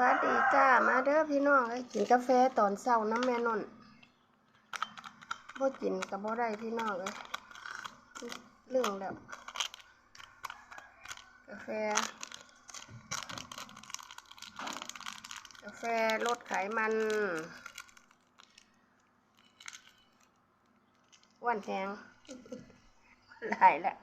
วัสดีจ้า มาเด้อพี่น้องเอ้กินกาแฟตอนเช้าน้ำแม่นนบ่กินก็บ่ได้พี่น้องเอ้ยเรื่องแล้วกาแฟ กาแฟลดไขมันอ้วนแหงหลายแล้ว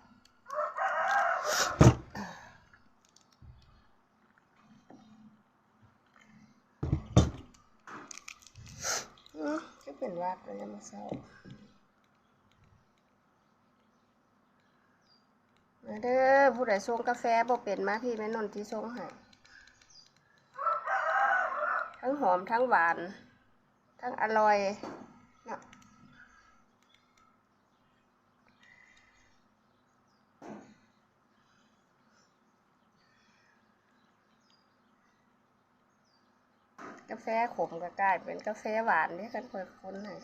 อืมก็ เป็นวัดเลยนะมาเศร้ามาเด้อผู้ใดส่งกาแฟบ่เป็นมาพี่แม่นนที่ชงให้ทั้งหอมทั้งหวาน ทั้งอร่อยนะ กาแฟขมก็กลายเป็นกาแฟหวานที่กันค่อยคนให้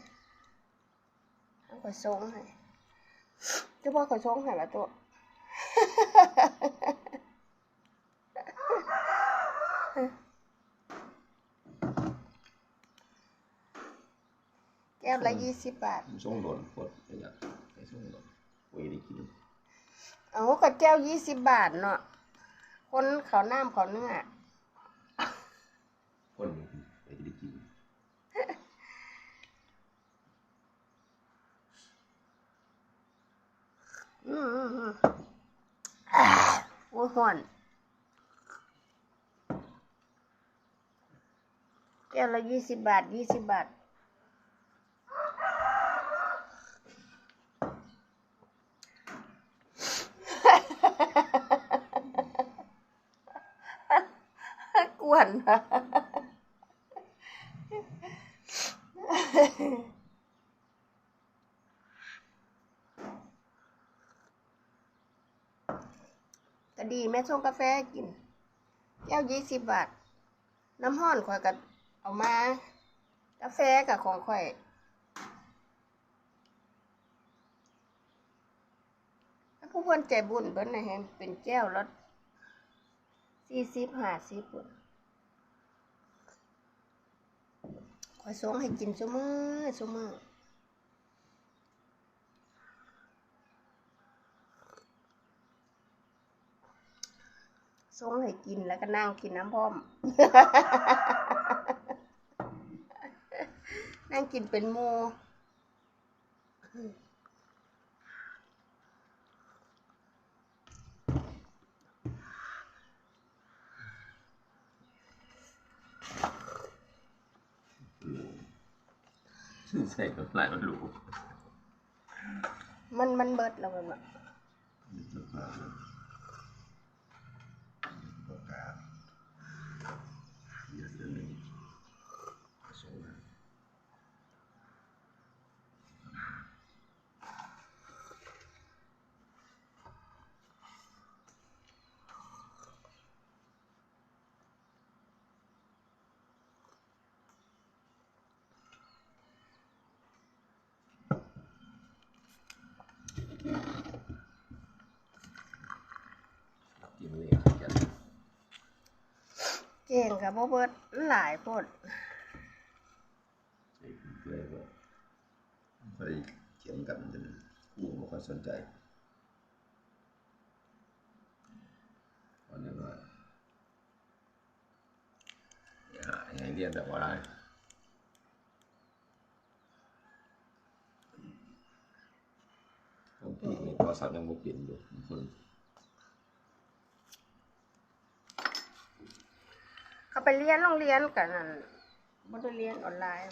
ทั้งค่อยส่งให้จะว่าค่อยส่งให้ละตัวแก้วละยี่สิบบาทผมส่งหล่นกดประหยัดไปส่งหล่นปุยได้กินเอาก็แก้วยี่สิบบาทเนาะคนเขาน้ำเขาเนื้อ คนไปได้กิน อืมอืมอืมอ่า โอ้ยห่อนแก้วละยี่สิบบาทยี่สิบบาท กวน ก็ดีแม่ส่งกาแฟกิน แก้วยี่สิบบาท น้ำห้อนข่อยก็เอามา กาแฟกับของข่อยถ้าผู้คนใจบุญเบิ้นนะฮะเป็นแก้วละสี่สิบห้าสิบุ่นข่อยสงให้กินซุมือซุมือ ส่งให้กินแล้วก็นั่งกินน้ำพร้อม นั่งกินเป็นหมูใส่กับลายมันหรูมันมันเบิดแล้วมันอะประกาศเยอะเลยส่งมา กินเลยขยันเก่งกับบ่เบิดหลายโพดใส่เพื่อก็ไปเขียนกันจนคู่ไม่ค่อยสนใจวันนี้ว่าอย่าให้เรียนแบบว่าอะไรบางทีมีโทรศัพท์ยังบ่เปลี่ยนอยู่คน เขาไปเรียนโรงเรียนกันนั่นบ่ได้เรียนออนไลน์